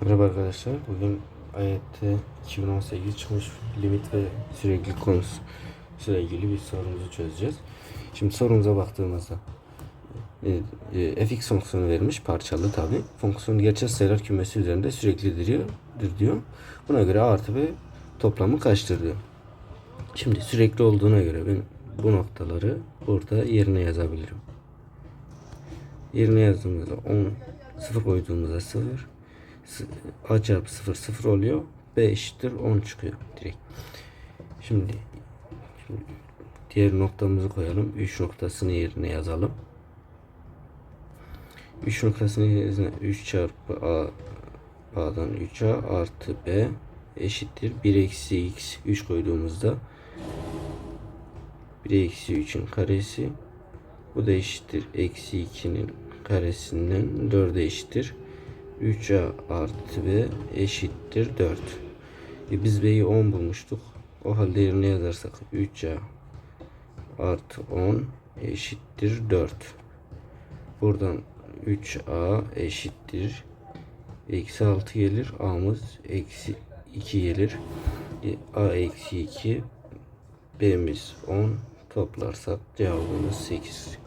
Merhaba arkadaşlar. Bugün AYT 2018 çıkmış limit ve süreklilik konusu ile ilgili bir sorumuzu çözeceğiz. Şimdi sorumuza baktığımızda e, e, fx fonksiyonu vermiş parçalı tabi. Fonksiyon gerçek sayılar kümesi üzerinde süreklidir diyor. diyor. Buna göre A artı B toplamı kaçtır diyor. Şimdi sürekli olduğuna göre ben bu noktaları burada yerine yazabilirim. Yerine yazdığımızda 10 0 koyduğumuzda 0 S- A çarpı 0 0 oluyor. B eşittir 10 çıkıyor direkt. Şimdi, şimdi diğer noktamızı koyalım. 3 noktasını yerine yazalım. 3 noktasını yerine 3 çarpı A A'dan 3A artı B eşittir 1 eksi x 3 koyduğumuzda 1 eksi 3'ün karesi bu da eşittir eksi 2'nin karesinden 4'e eşittir 3a artı b eşittir 4 e biz b'yi 10 bulmuştuk. O halde yerine yazarsak 3a artı 10 eşittir 4 buradan 3a eşittir. Eksi 6 gelir. A'mız eksi 2 gelir. E, a eksi 2 B'miz 10 toplarsak cevabımız 8